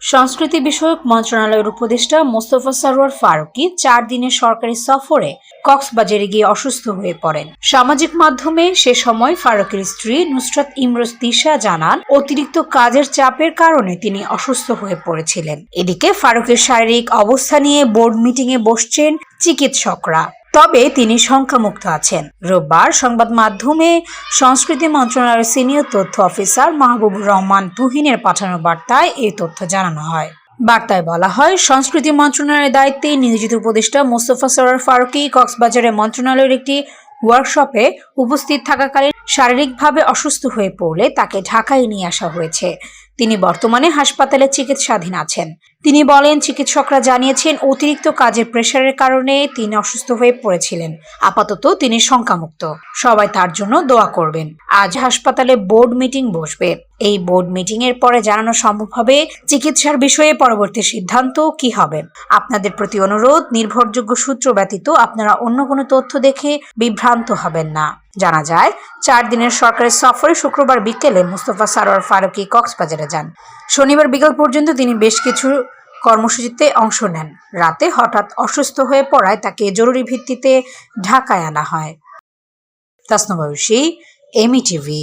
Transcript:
সংস্কৃতি বিষয়ক মন্ত্রণালয়ের উপদেষ্টা মোস্তফা সরোয়ার ফারুকী চার দিনের সরকারি সফরে কক্সবাজারে গিয়ে অসুস্থ হয়ে পড়েন। সামাজিক মাধ্যমে সে সময় ফারুকের স্ত্রী নুসরাত ইমরোজ তিশা জানান, অতিরিক্ত কাজের চাপের কারণে তিনি অসুস্থ হয়ে পড়েছিলেন। এদিকে ফারুকের শারীরিক অবস্থা নিয়ে বোর্ড মিটিংয়ে বসছেন চিকিৎসকরা। তবে তিনি শঙ্কামুক্ত আছেন। রোববার সংবাদ মাধ্যমে সংস্কৃতি মন্ত্রণালয়ের সিনিয়র তথ্য অফিসার মাহবুবুর রহমান তুহিনের পাঠানো বার্তায় এই তথ্য জানানো হয়। বার্তায় বলা হয়, সংস্কৃতি মন্ত্রণালয়ের দায়িত্বে নিয়োজিত উপদেষ্টা মোস্তফা সরার ফারুকি কক্সবাজারের মন্ত্রণালয়ের একটি ওয়ার্কশপে উপস্থিত থাকাকালীন শারীরিকভাবে অসুস্থ হয়ে পড়লে তাকে ঢাকায় নিয়ে আসা হয়েছে। তিনি বর্তমানে হাসপাতালে চিকিৎসাধীন আছেন। তিনি বলেন, চিকিৎসকরা জানিয়েছেন, অতিরিক্ত কাজের প্রেশারের কারণে তিনি অসুস্থ হয়ে পড়েছিলেন। আপাতত তিনি শঙ্কামুক্ত। সবাই তার জন্য দোয়া করবেন। আজ হাসপাতালে বোর্ড মিটিং বসবে। এই বোর্ড মিটিং এর পরে জানানো সম্ভব হবে চিকিৎসার বিষয়ে পরবর্তী সিদ্ধান্ত কি হবে। আপনাদের প্রতি অনুরোধ, নির্ভরযোগ্য সূত্র ব্যতীত আপনারা অন্য কোনো তথ্য দেখে বিভ্রান্ত হবেন না। জানা যায়, চার দিনের সরকারি সফরে শুক্রবার বিকেলে মুস্তফা সারোয়ার ফারুকি কক্সবাজারে যান। শনিবার বিকেল পর্যন্ত তিনি বেশ কিছু কর্মসূচিতে অংশ নেন। রাতে হঠাৎ অসুস্থ হয়ে পড়ায় তাকে জরুরি ভিত্তিতে ঢাকায় আনা হয়। তাসনবাবুসি এমি টিভি এমি টিভি